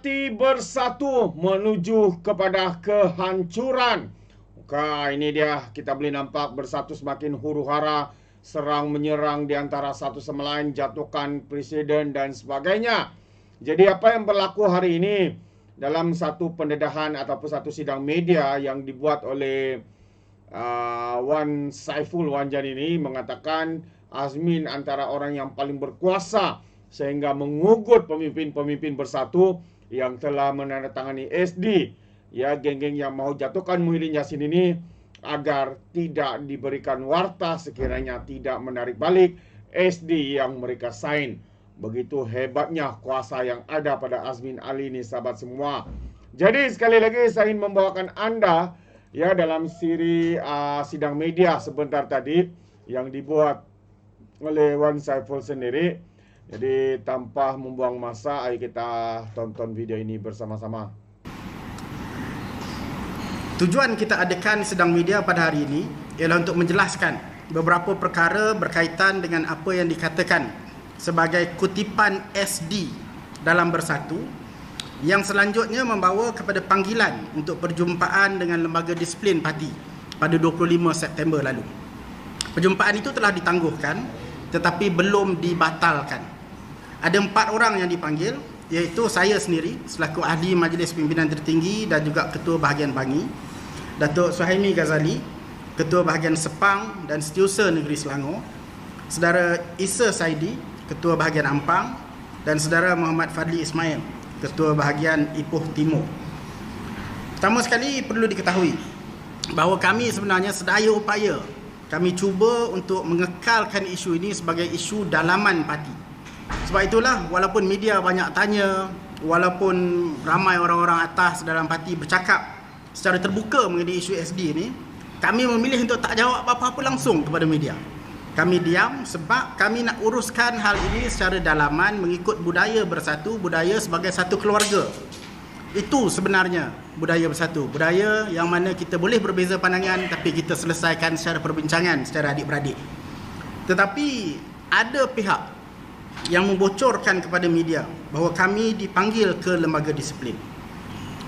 Parti bersatu menuju kepada kehancuran. Maka ini dia kita boleh nampak bersatu semakin huru hara serang menyerang di antara satu sama lain jatuhkan presiden dan sebagainya. Jadi apa yang berlaku hari ini dalam satu pendedahan ataupun satu sidang media yang dibuat oleh uh, Wan Saiful Wanjan ini mengatakan Azmin antara orang yang paling berkuasa sehingga mengugut pemimpin-pemimpin bersatu yang telah menandatangani SD ya geng-geng yang mau jatuhkan Muhyiddin Yassin ini agar tidak diberikan warta sekiranya tidak menarik balik SD yang mereka sign. Begitu hebatnya kuasa yang ada pada Azmin Ali ini sahabat semua. Jadi sekali lagi saya ingin membawakan anda ya dalam siri uh, sidang media sebentar tadi yang dibuat oleh Wan Saiful sendiri jadi tanpa membuang masa, ayo kita tonton video ini bersama-sama. Tujuan kita adakan sedang media pada hari ini ialah untuk menjelaskan beberapa perkara berkaitan dengan apa yang dikatakan sebagai kutipan SD dalam bersatu yang selanjutnya membawa kepada panggilan untuk perjumpaan dengan lembaga disiplin parti pada 25 September lalu. Perjumpaan itu telah ditangguhkan tetapi belum dibatalkan ada empat orang yang dipanggil iaitu saya sendiri selaku ahli majlis pimpinan tertinggi dan juga ketua bahagian Bangi Datuk Suhaimi Ghazali ketua bahagian Sepang dan Setiausaha Negeri Selangor saudara Isa Saidi ketua bahagian Ampang dan saudara Muhammad Fadli Ismail ketua bahagian Ipoh Timur. Pertama sekali perlu diketahui bahawa kami sebenarnya sedaya upaya kami cuba untuk mengekalkan isu ini sebagai isu dalaman parti sebab itulah walaupun media banyak tanya, walaupun ramai orang-orang atas dalam parti bercakap secara terbuka mengenai isu SD ni, kami memilih untuk tak jawab apa-apa langsung kepada media. Kami diam sebab kami nak uruskan hal ini secara dalaman mengikut budaya bersatu, budaya sebagai satu keluarga. Itu sebenarnya budaya bersatu. Budaya yang mana kita boleh berbeza pandangan tapi kita selesaikan secara perbincangan secara adik-beradik. Tetapi ada pihak yang membocorkan kepada media bahawa kami dipanggil ke lembaga disiplin.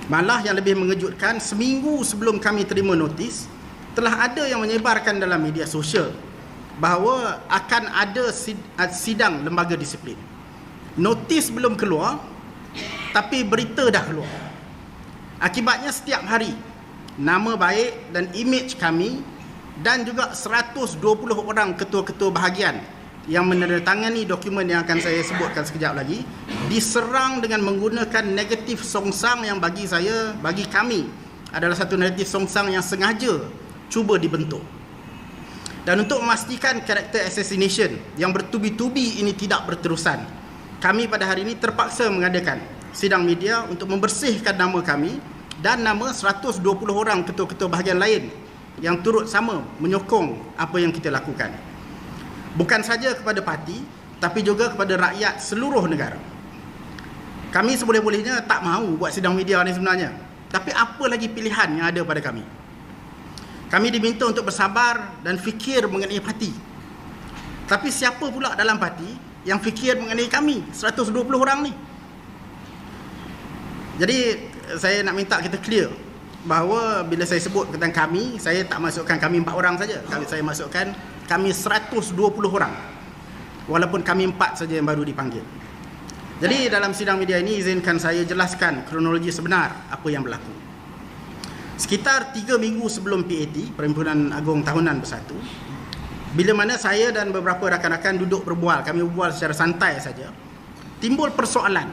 Malah yang lebih mengejutkan, seminggu sebelum kami terima notis, telah ada yang menyebarkan dalam media sosial bahawa akan ada sidang lembaga disiplin. Notis belum keluar, tapi berita dah keluar. Akibatnya setiap hari, nama baik dan imej kami dan juga 120 orang ketua-ketua bahagian yang menandatangani dokumen yang akan saya sebutkan sekejap lagi diserang dengan menggunakan negatif songsang yang bagi saya bagi kami adalah satu negatif songsang yang sengaja cuba dibentuk. Dan untuk memastikan karakter assassination yang bertubi-tubi ini tidak berterusan kami pada hari ini terpaksa mengadakan sidang media untuk membersihkan nama kami dan nama 120 orang ketua-ketua bahagian lain yang turut sama menyokong apa yang kita lakukan bukan saja kepada parti tapi juga kepada rakyat seluruh negara. Kami seboleh-bolehnya tak mahu buat sidang media ni sebenarnya. Tapi apa lagi pilihan yang ada pada kami? Kami diminta untuk bersabar dan fikir mengenai parti. Tapi siapa pula dalam parti yang fikir mengenai kami? 120 orang ni. Jadi saya nak minta kita clear bahawa bila saya sebut tentang kami saya tak masukkan kami empat orang saja. Saya masukkan kami 120 orang. Walaupun kami empat saja yang baru dipanggil. Jadi dalam sidang media ini izinkan saya jelaskan kronologi sebenar apa yang berlaku. Sekitar 3 minggu sebelum PAT Perhimpunan Agung Tahunan Bersatu bila mana saya dan beberapa rakan-rakan duduk berbual kami berbual secara santai saja timbul persoalan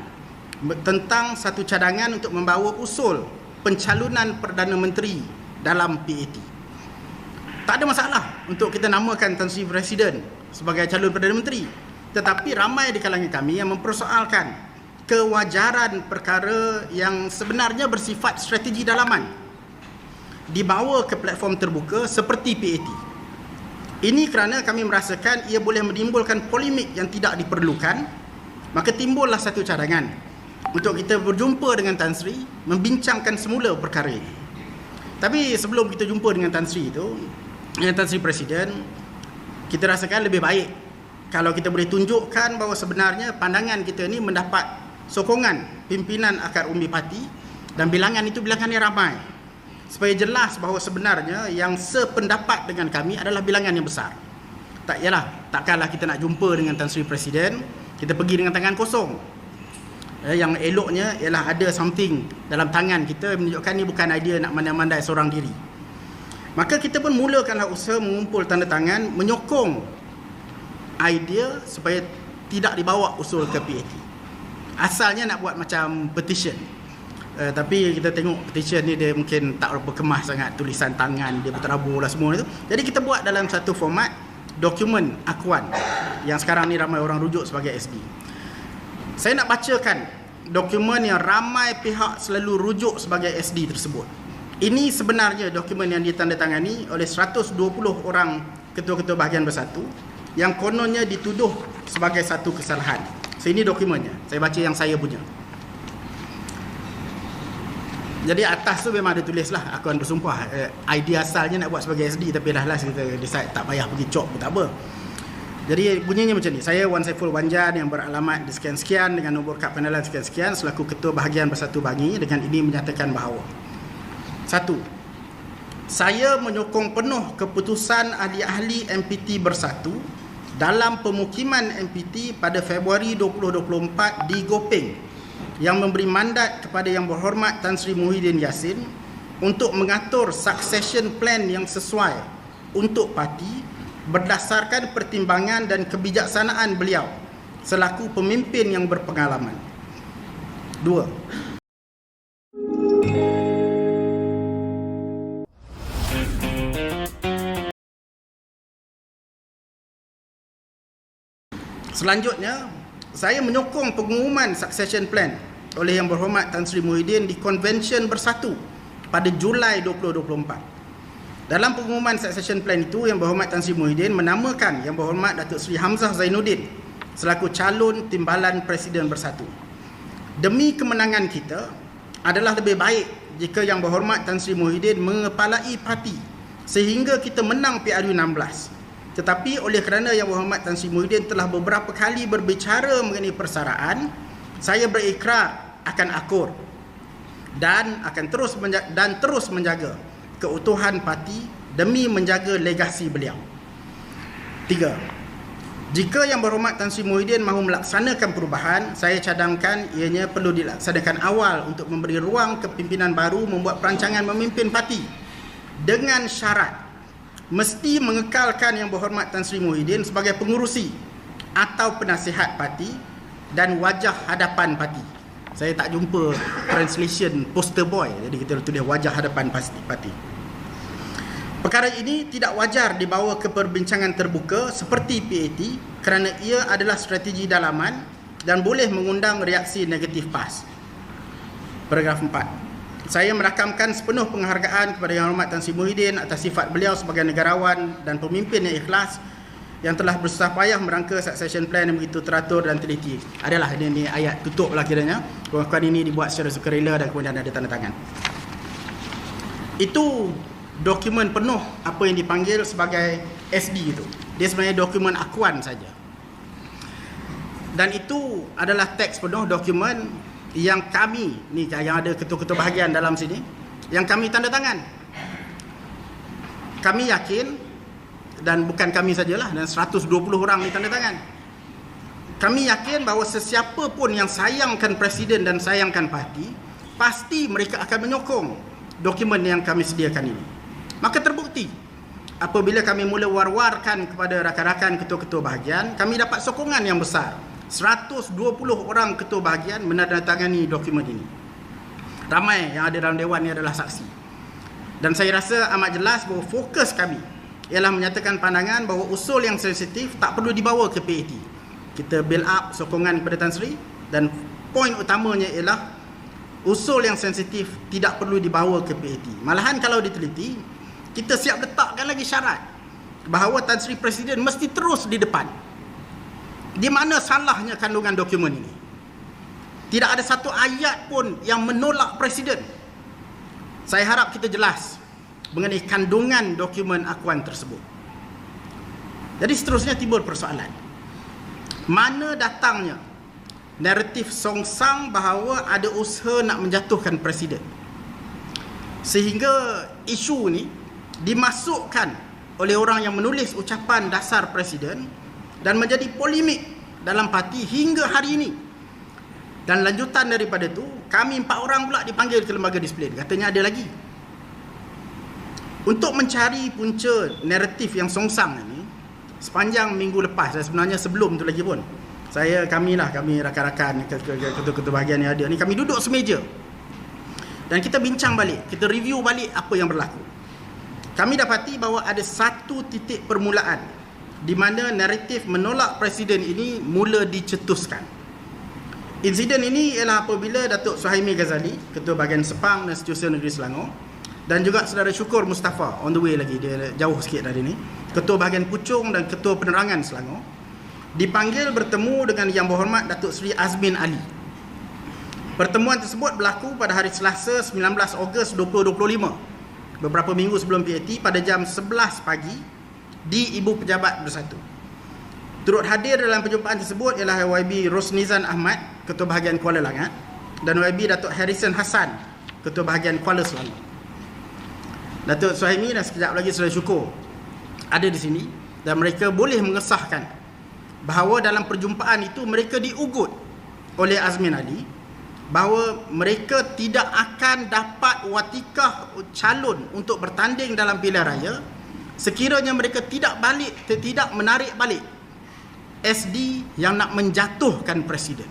tentang satu cadangan untuk membawa usul pencalonan Perdana Menteri dalam PAT tak ada masalah untuk kita namakan Tan Sri Presiden sebagai calon Perdana Menteri. Tetapi ramai di kalangan kami yang mempersoalkan kewajaran perkara yang sebenarnya bersifat strategi dalaman dibawa ke platform terbuka seperti PAT. Ini kerana kami merasakan ia boleh menimbulkan polemik yang tidak diperlukan, maka timbullah satu cadangan untuk kita berjumpa dengan Tan Sri membincangkan semula perkara ini. Tapi sebelum kita jumpa dengan Tan Sri itu, yang Sri Presiden kita rasakan lebih baik kalau kita boleh tunjukkan bahawa sebenarnya pandangan kita ini mendapat sokongan pimpinan akar umbi parti dan bilangan itu bilangan yang ramai. Supaya jelas bahawa sebenarnya yang sependapat dengan kami adalah bilangan yang besar. Tak yalah takkanlah kita nak jumpa dengan Tan Sri Presiden kita pergi dengan tangan kosong. Eh, yang eloknya ialah ada something dalam tangan kita menunjukkan ni bukan idea nak mandai-mandai seorang diri maka kita pun mulakanlah usaha mengumpul tanda tangan menyokong idea supaya tidak dibawa usul ke PAT asalnya nak buat macam petition Uh, tapi kita tengok petition ni dia mungkin tak berapa kemas sangat tulisan tangan dia berterabur lah semua itu. Jadi kita buat dalam satu format dokumen akuan yang sekarang ni ramai orang rujuk sebagai SD. Saya nak bacakan dokumen yang ramai pihak selalu rujuk sebagai SD tersebut. Ini sebenarnya dokumen yang ditandatangani oleh 120 orang ketua-ketua bahagian bersatu yang kononnya dituduh sebagai satu kesalahan. So ini dokumennya. Saya baca yang saya punya. Jadi atas tu memang ada tulis lah Akuan bersumpah eh, Idea asalnya nak buat sebagai SD Tapi dah lah kita decide tak payah pergi cop pun tak apa Jadi bunyinya macam ni Saya Wan Saiful Wanjan yang beralamat di sekian-sekian Dengan nombor kad pengenalan sekian-sekian Selaku Ketua Bahagian Bersatu Bangi Dengan ini menyatakan bahawa Satu Saya menyokong penuh keputusan ahli-ahli MPT Bersatu Dalam pemukiman MPT pada Februari 2024 di Gopeng yang memberi mandat kepada Yang Berhormat Tan Sri Muhyiddin Yassin untuk mengatur succession plan yang sesuai untuk parti berdasarkan pertimbangan dan kebijaksanaan beliau selaku pemimpin yang berpengalaman. Dua. Selanjutnya, saya menyokong pengumuman succession plan oleh Yang Berhormat Tan Sri Muhyiddin di Convention Bersatu pada Julai 2024. Dalam pengumuman succession plan itu, Yang Berhormat Tan Sri Muhyiddin menamakan Yang Berhormat Datuk Sri Hamzah Zainuddin selaku calon timbalan Presiden Bersatu. Demi kemenangan kita, adalah lebih baik jika Yang Berhormat Tan Sri Muhyiddin mengepalai parti sehingga kita menang PRU 16 tetapi oleh kerana Yang Berhormat Tan Sri Muhyiddin telah beberapa kali berbicara mengenai persaraan, saya berikrar akan akur dan akan terus menjaga, dan terus menjaga keutuhan parti demi menjaga legasi beliau. Tiga. Jika Yang Berhormat Tan Sri Muhyiddin mahu melaksanakan perubahan, saya cadangkan ianya perlu dilaksanakan awal untuk memberi ruang kepimpinan baru membuat perancangan memimpin parti dengan syarat mesti mengekalkan yang berhormat Tan Sri Muhyiddin sebagai pengurusi atau penasihat parti dan wajah hadapan parti. Saya tak jumpa translation poster boy jadi kita tulis wajah hadapan parti. Perkara ini tidak wajar dibawa ke perbincangan terbuka seperti PAT kerana ia adalah strategi dalaman dan boleh mengundang reaksi negatif PAS. Paragraf 4 saya merakamkan sepenuh penghargaan kepada Yang Hormat Tan Sri Muhyiddin atas sifat beliau sebagai negarawan dan pemimpin yang ikhlas yang telah bersusah payah merangka succession plan yang begitu teratur dan teliti. Adalah ini, ini ayat tutup lah kiranya. Kawan-kawan ini dibuat secara sukarela dan kemudian ada tanda tangan. Itu dokumen penuh apa yang dipanggil sebagai SD itu. Dia sebenarnya dokumen akuan saja. Dan itu adalah teks penuh dokumen yang kami ni yang ada ketua-ketua bahagian dalam sini yang kami tanda tangan. Kami yakin dan bukan kami sajalah dan 120 orang ni tanda tangan. Kami yakin bahawa sesiapa pun yang sayangkan presiden dan sayangkan parti pasti mereka akan menyokong dokumen yang kami sediakan ini. Maka terbukti apabila kami mula war-warkan kepada rakan-rakan ketua-ketua bahagian kami dapat sokongan yang besar 120 orang ketua bahagian menandatangani dokumen ini. Ramai yang ada dalam dewan ini adalah saksi. Dan saya rasa amat jelas bahawa fokus kami ialah menyatakan pandangan bahawa usul yang sensitif tak perlu dibawa ke PAT. Kita build up sokongan kepada Tan Sri dan poin utamanya ialah usul yang sensitif tidak perlu dibawa ke PAT. Malahan kalau diteliti, kita siap letakkan lagi syarat bahawa Tan Sri Presiden mesti terus di depan di mana salahnya kandungan dokumen ini? Tidak ada satu ayat pun yang menolak presiden. Saya harap kita jelas mengenai kandungan dokumen akuan tersebut. Jadi seterusnya timbul persoalan. Mana datangnya naratif songsang bahawa ada usaha nak menjatuhkan presiden. Sehingga isu ni dimasukkan oleh orang yang menulis ucapan dasar presiden dan menjadi polemik dalam parti hingga hari ini. Dan lanjutan daripada tu, kami empat orang pula dipanggil ke lembaga disiplin. Katanya ada lagi. Untuk mencari punca naratif yang songsang ini, sepanjang minggu lepas, dan sebenarnya sebelum tu lagi pun, saya, kami lah, kami rakan-rakan, ketua-ketua bahagian yang ada ni, kami duduk semeja. Dan kita bincang balik, kita review balik apa yang berlaku. Kami dapati bahawa ada satu titik permulaan di mana naratif menolak presiden ini mula dicetuskan. Insiden ini ialah apabila Datuk Suhaimi Ghazali, Ketua Bahagian Sepang dan Setiausaha Negeri Selangor dan juga Saudara Syukur Mustafa on the way lagi, dia jauh sikit dari ini, Ketua Bahagian Pucung dan Ketua Penerangan Selangor dipanggil bertemu dengan Yang Berhormat Datuk Seri Azmin Ali. Pertemuan tersebut berlaku pada hari Selasa 19 Ogos 2025 beberapa minggu sebelum PAT pada jam 11 pagi di Ibu Pejabat Bersatu. Turut hadir dalam perjumpaan tersebut ialah YB Rosnizan Ahmad, Ketua Bahagian Kuala Langat dan YB Datuk Harrison Hassan, Ketua Bahagian Kuala Selangor. Datuk Suhaimi dan sekejap lagi Saudara Syukur ada di sini dan mereka boleh mengesahkan bahawa dalam perjumpaan itu mereka diugut oleh Azmin Ali bahawa mereka tidak akan dapat watikah calon untuk bertanding dalam pilihan raya sekiranya mereka tidak balik tidak menarik balik SD yang nak menjatuhkan presiden.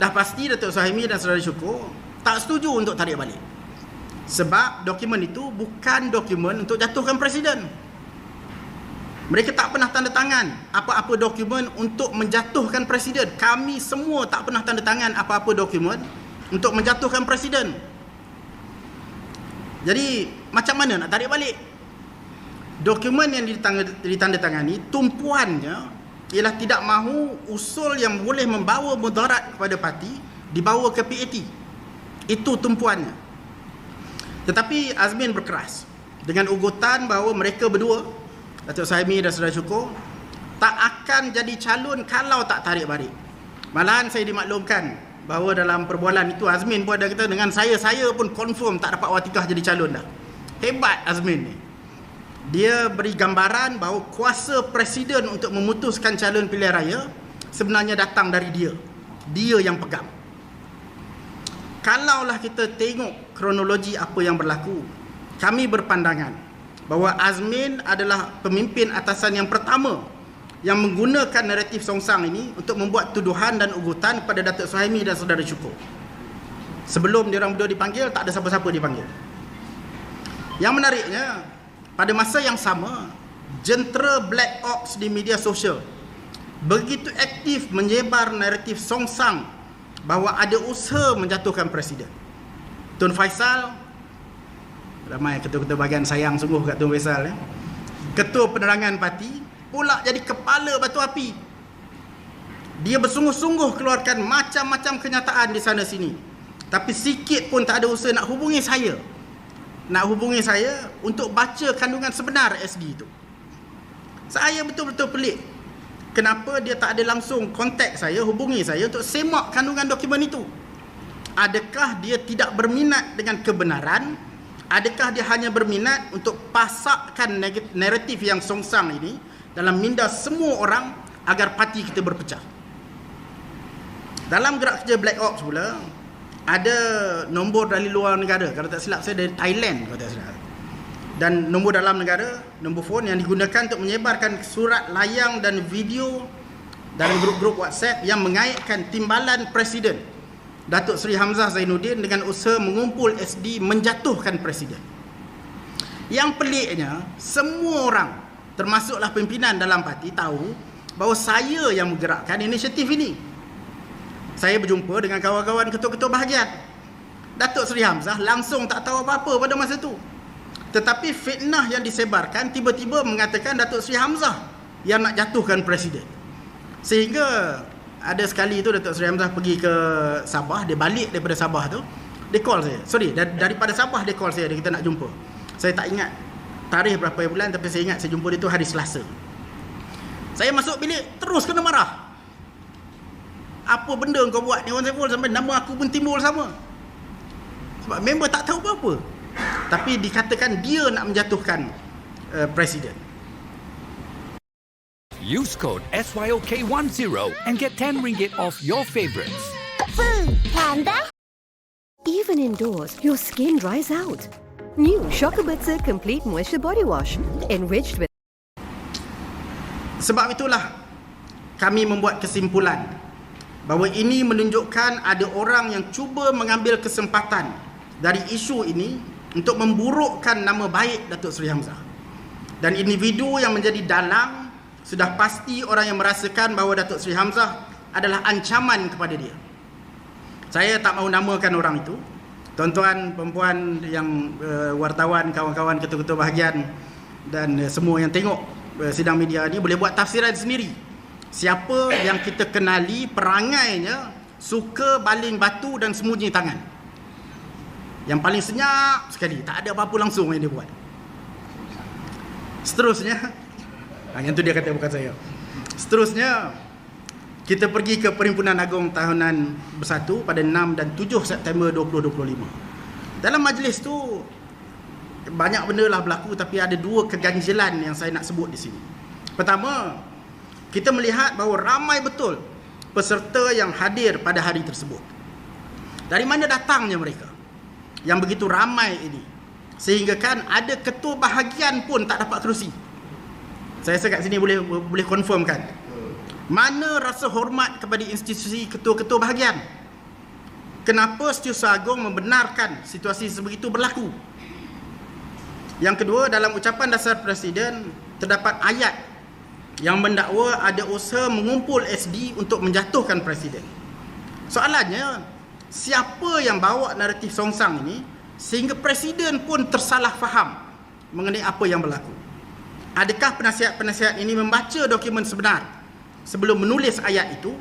Dah pasti Datuk Suhaimi dan Saudara Syukur tak setuju untuk tarik balik. Sebab dokumen itu bukan dokumen untuk jatuhkan presiden. Mereka tak pernah tanda tangan apa-apa dokumen untuk menjatuhkan presiden. Kami semua tak pernah tanda tangan apa-apa dokumen untuk menjatuhkan presiden. Jadi macam mana nak tarik balik? Dokumen yang ditandatangani tumpuannya ialah tidak mahu usul yang boleh membawa mudarat kepada parti dibawa ke PAT. Itu tumpuannya. Tetapi Azmin berkeras dengan ugutan bahawa mereka berdua Datuk Saimi dan Saudara Syukur tak akan jadi calon kalau tak tarik balik. Malahan saya dimaklumkan bahawa dalam perbualan itu Azmin pun ada kata dengan saya saya pun confirm tak dapat watikah jadi calon dah. Hebat Azmin ni. Dia beri gambaran bahawa kuasa presiden untuk memutuskan calon pilihan raya sebenarnya datang dari dia. Dia yang pegang. Kalaulah kita tengok kronologi apa yang berlaku, kami berpandangan bahawa Azmin adalah pemimpin atasan yang pertama yang menggunakan naratif songsang ini untuk membuat tuduhan dan ugutan kepada Datuk Suhaimi dan Saudara Syukur. Sebelum dia orang berdua dipanggil, tak ada siapa-siapa dipanggil. Yang menariknya, pada masa yang sama, jentera Black Ops di media sosial begitu aktif menyebar naratif songsang bahawa ada usaha menjatuhkan presiden. Tun Faisal ramai ketua-ketua bahagian sayang sungguh kat Tun Faisal eh. ketua penerangan parti pula jadi kepala batu api dia bersungguh-sungguh keluarkan macam-macam kenyataan di sana sini tapi sikit pun tak ada usaha nak hubungi saya nak hubungi saya untuk baca kandungan sebenar SG itu. Saya betul-betul pelik. Kenapa dia tak ada langsung kontak saya hubungi saya untuk semak kandungan dokumen itu? Adakah dia tidak berminat dengan kebenaran? Adakah dia hanya berminat untuk pasakkan naratif yang songsang ini dalam minda semua orang agar parti kita berpecah? Dalam gerak kerja Black Ops pula, ada nombor dari luar negara. Kalau tak silap saya dari Thailand. Kalau tak silap. Dan nombor dalam negara, nombor phone yang digunakan untuk menyebarkan surat layang dan video dalam grup-grup WhatsApp yang mengaitkan timbalan Presiden Datuk Seri Hamzah Zainuddin dengan usaha mengumpul SD menjatuhkan presiden. Yang peliknya, semua orang termasuklah pimpinan dalam parti tahu bahawa saya yang menggerakkan inisiatif ini. Saya berjumpa dengan kawan-kawan ketua-ketua bahagian. Datuk Seri Hamzah langsung tak tahu apa-apa pada masa itu. Tetapi fitnah yang disebarkan tiba-tiba mengatakan Datuk Seri Hamzah yang nak jatuhkan presiden. Sehingga ada sekali tu Datuk Seri Hamzah pergi ke Sabah dia balik daripada Sabah tu dia call saya sorry daripada Sabah dia call saya dia kita nak jumpa saya tak ingat tarikh berapa bulan tapi saya ingat saya jumpa dia tu hari Selasa saya masuk bilik terus kena marah apa benda kau buat ni Wan Saiful sampai nama aku pun timbul sama. Sebab member tak tahu apa-apa. Tapi dikatakan dia nak menjatuhkan uh, presiden. Use code SYOK10 and get 10 ringgit off your favorites. Food Panda. Even indoors, your skin dries out. New Shokabutsu Complete Moisture Body Wash, enriched with Sebab itulah kami membuat kesimpulan bahawa ini menunjukkan ada orang yang cuba mengambil kesempatan dari isu ini untuk memburukkan nama baik Datuk Seri Hamzah. Dan individu yang menjadi dalang sudah pasti orang yang merasakan bahawa Datuk Seri Hamzah adalah ancaman kepada dia. Saya tak mahu namakan orang itu. Tuan-tuan, perempuan yang uh, wartawan, kawan-kawan ketua-ketua bahagian dan uh, semua yang tengok uh, sidang media ni boleh buat tafsiran sendiri. Siapa yang kita kenali perangainya suka baling batu dan sembunyi tangan. Yang paling senyap sekali, tak ada apa-apa langsung yang dia buat. Seterusnya, ah, yang tu dia kata bukan saya. Seterusnya, kita pergi ke Perhimpunan Agong Tahunan Bersatu pada 6 dan 7 September 2025. Dalam majlis tu banyak benda lah berlaku tapi ada dua keganjilan yang saya nak sebut di sini. Pertama, kita melihat bahawa ramai betul peserta yang hadir pada hari tersebut. Dari mana datangnya mereka? Yang begitu ramai ini. Sehingga kan ada ketua bahagian pun tak dapat kerusi. Saya rasa kat sini boleh boleh confirmkan. Mana rasa hormat kepada institusi ketua-ketua bahagian? Kenapa Setiausaha Agong membenarkan situasi sebegitu berlaku? Yang kedua, dalam ucapan dasar Presiden, terdapat ayat yang mendakwa ada usaha mengumpul SD untuk menjatuhkan Presiden. Soalannya, siapa yang bawa naratif songsang ini sehingga Presiden pun tersalah faham mengenai apa yang berlaku? Adakah penasihat-penasihat ini membaca dokumen sebenar sebelum menulis ayat itu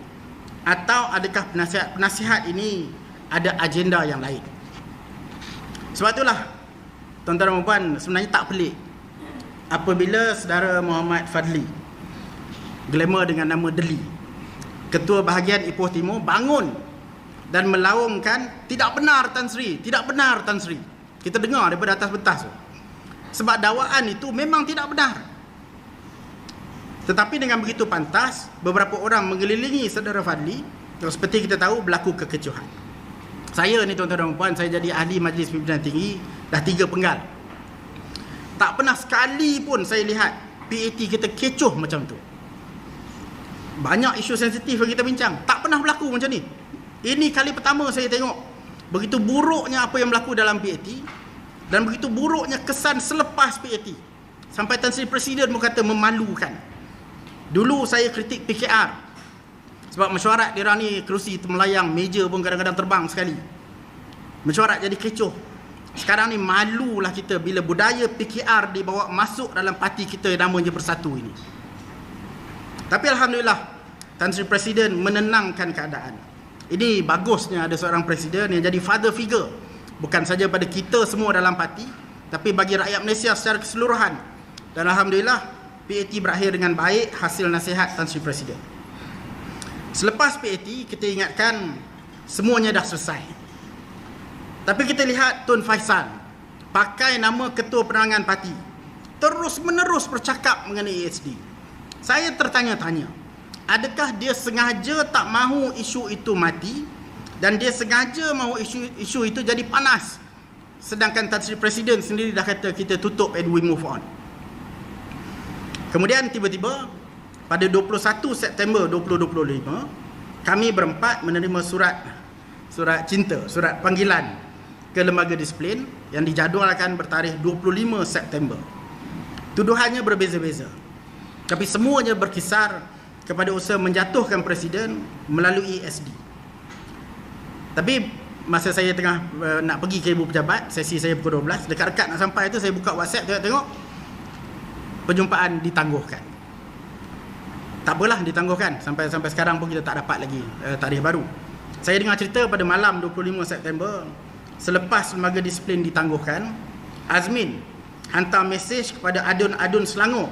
atau adakah penasihat-penasihat ini ada agenda yang lain sebab itulah tuan-tuan dan puan sebenarnya tak pelik apabila saudara Muhammad Fadli glamour dengan nama Deli ketua bahagian Ipoh Timur bangun dan melaungkan tidak benar Tan Sri tidak benar Tan Sri kita dengar daripada atas pentas sebab dakwaan itu memang tidak benar tetapi dengan begitu pantas, beberapa orang mengelilingi saudara Fadli yang seperti kita tahu berlaku kekecohan. Saya ni tuan-tuan dan puan, saya jadi ahli majlis pimpinan tinggi dah tiga penggal. Tak pernah sekali pun saya lihat PAT kita kecoh macam tu. Banyak isu sensitif yang kita bincang. Tak pernah berlaku macam ni. Ini kali pertama saya tengok begitu buruknya apa yang berlaku dalam PAT dan begitu buruknya kesan selepas PAT. Sampai Tan Sri Presiden pun kata memalukan. Dulu saya kritik PKR Sebab mesyuarat dia ni kerusi melayang Meja pun kadang-kadang terbang sekali Mesyuarat jadi kecoh Sekarang ni malulah kita Bila budaya PKR dibawa masuk dalam parti kita Namanya Bersatu ini Tapi Alhamdulillah Tan Sri Presiden menenangkan keadaan Ini bagusnya ada seorang Presiden Yang jadi father figure Bukan saja pada kita semua dalam parti Tapi bagi rakyat Malaysia secara keseluruhan Dan Alhamdulillah PAT berakhir dengan baik hasil nasihat Tan Sri Presiden. Selepas PAT, kita ingatkan semuanya dah selesai. Tapi kita lihat Tun Faisal pakai nama Ketua Penerangan Parti terus menerus bercakap mengenai ASD. Saya tertanya-tanya, adakah dia sengaja tak mahu isu itu mati dan dia sengaja mahu isu isu itu jadi panas sedangkan Tan Sri Presiden sendiri dah kata kita tutup and we move on. Kemudian tiba-tiba pada 21 September 2025 kami berempat menerima surat surat cinta, surat panggilan ke lembaga disiplin yang dijadualkan bertarikh 25 September. Tuduhannya berbeza-beza. Tapi semuanya berkisar kepada usaha menjatuhkan presiden melalui SD. Tapi masa saya tengah uh, nak pergi ke ibu pejabat, sesi saya pukul 12, dekat-dekat nak sampai tu saya buka WhatsApp tengok-tengok perjumpaan ditangguhkan. Tak apalah ditangguhkan sampai sampai sekarang pun kita tak dapat lagi uh, tarikh baru. Saya dengar cerita pada malam 25 September selepas lembaga disiplin ditangguhkan, Azmin hantar mesej kepada adun-adun Selangor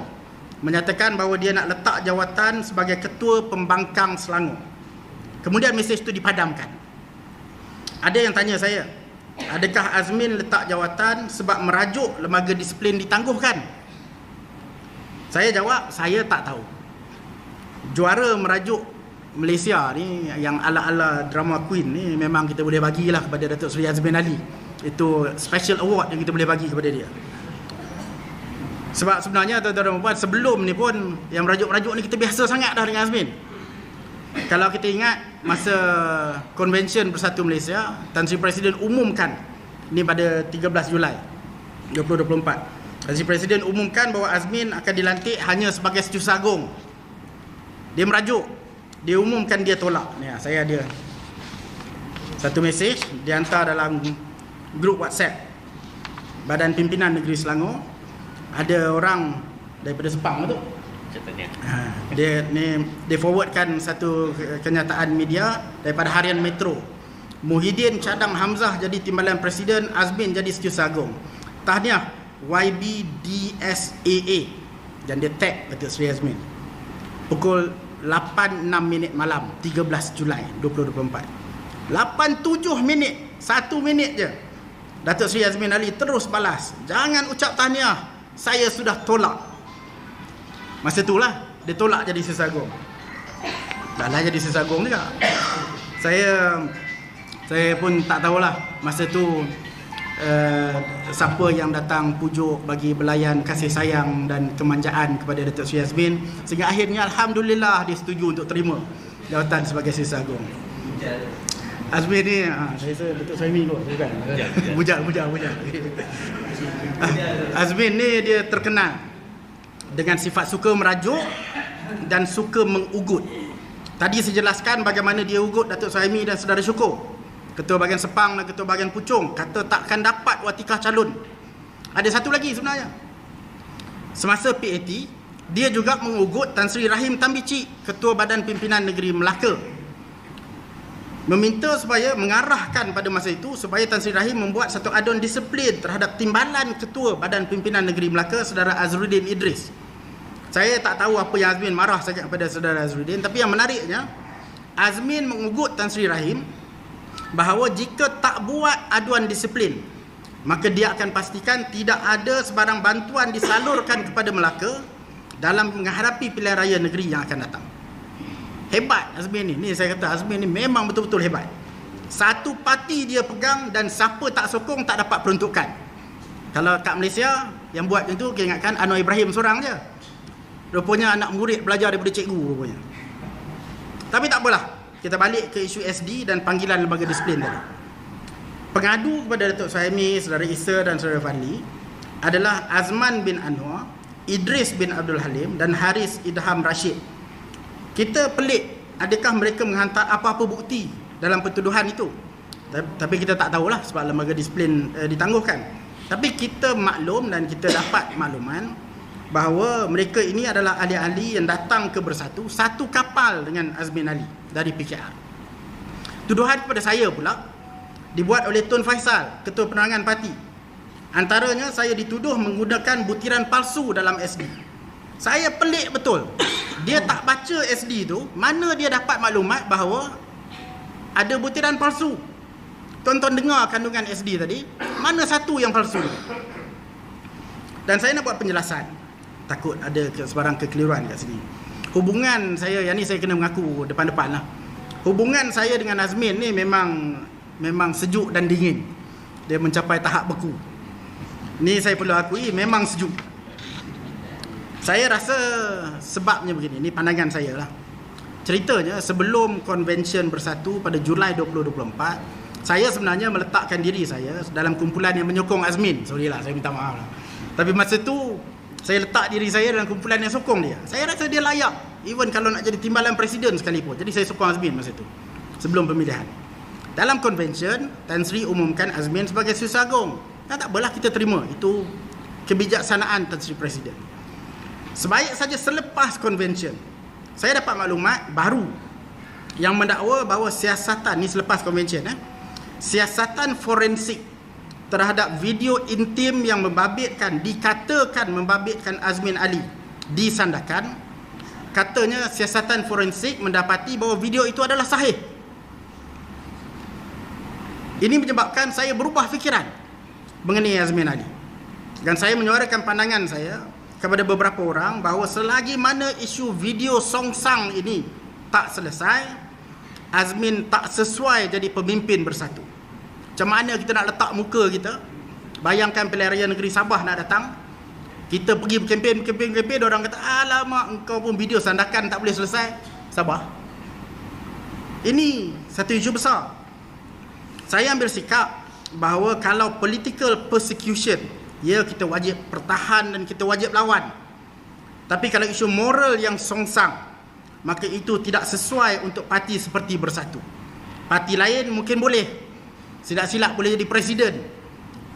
menyatakan bahawa dia nak letak jawatan sebagai ketua pembangkang Selangor. Kemudian mesej itu dipadamkan. Ada yang tanya saya, adakah Azmin letak jawatan sebab merajuk lembaga disiplin ditangguhkan? Saya jawab, saya tak tahu. Juara merajuk Malaysia ni yang ala-ala drama queen ni memang kita boleh bagilah kepada Datuk Seri Azmin Ali. Itu special award yang kita boleh bagi kepada dia. Sebab sebenarnya tuan-tuan dan puan sebelum ni pun yang merajuk-merajuk ni kita biasa sangat dah dengan Azmin. Kalau kita ingat masa Convention Bersatu Malaysia, Tan Sri Presiden umumkan ni pada 13 Julai 2024. Tan Sri Presiden umumkan bahawa Azmin akan dilantik hanya sebagai setiausaha agung. Dia merajuk, dia umumkan dia tolak. Ni ah, saya ada satu mesej dia hantar dalam grup WhatsApp Badan Pimpinan Negeri Selangor. Ada orang daripada Sepang tu Contohnya. Ha, dia ni dia forwardkan satu ke- kenyataan media daripada harian Metro. Muhyiddin Cadang Hamzah jadi timbalan presiden, Azmin jadi setiausaha agung. Tahniah YBDSAA dan dia tag Datuk Seri Azmin. Pukul 8.06 minit malam 13 Julai 2024. 87 minit, 1 minit je. Datuk Seri Azmin Ali terus balas, "Jangan ucap tahniah. Saya sudah tolak." Masa itulah dia tolak jadi sesagung. Dah lah jadi sesagung juga. Saya saya pun tak tahulah masa tu uh, siapa yang datang pujuk bagi belayan kasih sayang dan kemanjaan kepada Datuk Sri Azmin sehingga akhirnya alhamdulillah dia setuju untuk terima jawatan sebagai sesagung. Azmin ni ha, saya rasa Datuk Saimi kot bukan. Bujal bujal bujal. Ah, Azmin ni dia terkenal dengan sifat suka merajuk dan suka mengugut. Tadi saya jelaskan bagaimana dia ugut Datuk Suhaimi dan Saudara Syukur. Ketua Bahagian Sepang dan Ketua Bahagian Puchong kata takkan dapat watikah calon. Ada satu lagi sebenarnya. Semasa PAT, dia juga mengugut Tan Sri Rahim Tambici, Ketua Badan Pimpinan Negeri Melaka. Meminta supaya mengarahkan pada masa itu supaya Tan Sri Rahim membuat satu aduan disiplin terhadap timbalan Ketua Badan Pimpinan Negeri Melaka, Saudara Azruddin Idris. Saya tak tahu apa yang Azmin marah sangat kepada saudara Azruddin Tapi yang menariknya Azmin mengugut Tan Sri Rahim Bahawa jika tak buat aduan disiplin Maka dia akan pastikan tidak ada sebarang bantuan disalurkan kepada Melaka Dalam menghadapi pilihan raya negeri yang akan datang Hebat Azmin ni Ni saya kata Azmin ni memang betul-betul hebat Satu parti dia pegang dan siapa tak sokong tak dapat peruntukan Kalau kat Malaysia Yang buat macam tu kita ingatkan Anwar Ibrahim seorang je Rupanya anak murid belajar daripada cikgu rupanya. Tapi tak apalah. Kita balik ke isu SD dan panggilan lembaga disiplin tadi. Pengadu kepada Datuk Suhaimi, Saudara Isa dan Saudara Fadli adalah Azman bin Anwar, Idris bin Abdul Halim dan Haris Idham Rashid. Kita pelik adakah mereka menghantar apa-apa bukti dalam pertuduhan itu. Tapi kita tak tahulah sebab lembaga disiplin eh, ditangguhkan. Tapi kita maklum dan kita dapat makluman bahawa mereka ini adalah ahli-ahli yang datang ke bersatu satu kapal dengan Azmin Ali dari PKR. Tuduhan kepada saya pula dibuat oleh Tun Faisal, Ketua Penerangan Parti. Antaranya saya dituduh menggunakan butiran palsu dalam SD. Saya pelik betul. Dia tak baca SD tu, mana dia dapat maklumat bahawa ada butiran palsu. Tonton dengar kandungan SD tadi, mana satu yang palsu? Dan saya nak buat penjelasan. Takut ada sebarang kekeliruan kat sini. Hubungan saya, yang ni saya kena mengaku depan-depan lah. Hubungan saya dengan Azmin ni memang memang sejuk dan dingin. Dia mencapai tahap beku. Ni saya perlu akui memang sejuk. Saya rasa sebabnya begini, ni pandangan saya lah. Ceritanya sebelum konvensyen bersatu pada Julai 2024, saya sebenarnya meletakkan diri saya dalam kumpulan yang menyokong Azmin. Sorry lah, saya minta maaf lah. Tapi masa tu saya letak diri saya dalam kumpulan yang sokong dia. Saya rasa dia layak. Even kalau nak jadi timbalan presiden sekalipun. Jadi saya sokong Azmin masa tu. Sebelum pemilihan. Dalam konvensyen, Tan Sri umumkan Azmin sebagai susah agung. Nah, tak apalah kita terima. Itu kebijaksanaan Tan Sri Presiden. Sebaik saja selepas konvensyen, saya dapat maklumat baru yang mendakwa bahawa siasatan ni selepas konvensyen eh, siasatan forensik terhadap video intim yang membabitkan dikatakan membabitkan Azmin Ali di Sandakan katanya siasatan forensik mendapati bahawa video itu adalah sahih. Ini menyebabkan saya berubah fikiran mengenai Azmin Ali. Dan saya menyuarakan pandangan saya kepada beberapa orang bahawa selagi mana isu video songsang ini tak selesai, Azmin tak sesuai jadi pemimpin bersatu. Macam mana kita nak letak muka kita? Bayangkan pilihan raya negeri Sabah nak datang. Kita pergi berkempen, berkempen, berkempen. Orang kata, alamak engkau pun video sandakan tak boleh selesai. Sabah. Ini satu isu besar. Saya ambil sikap bahawa kalau political persecution, ya kita wajib pertahan dan kita wajib lawan. Tapi kalau isu moral yang songsang, maka itu tidak sesuai untuk parti seperti bersatu. Parti lain mungkin boleh. Silap-silap boleh jadi presiden.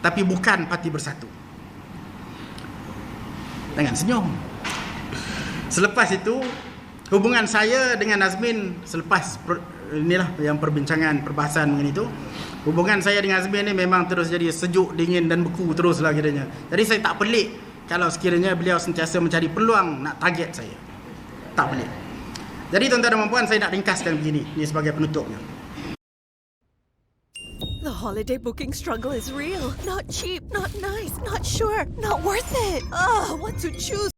Tapi bukan parti bersatu. Dengan senyum. Selepas itu, hubungan saya dengan Azmin selepas inilah yang perbincangan perbahasan mengenai itu hubungan saya dengan Azmin ni memang terus jadi sejuk dingin dan beku teruslah kiranya jadi saya tak pelik kalau sekiranya beliau sentiasa mencari peluang nak target saya tak pelik jadi tuan-tuan dan puan saya nak ringkaskan begini ini sebagai penutupnya The holiday booking struggle is real. Not cheap, not nice, not sure, not worth it. Ugh, what to choose?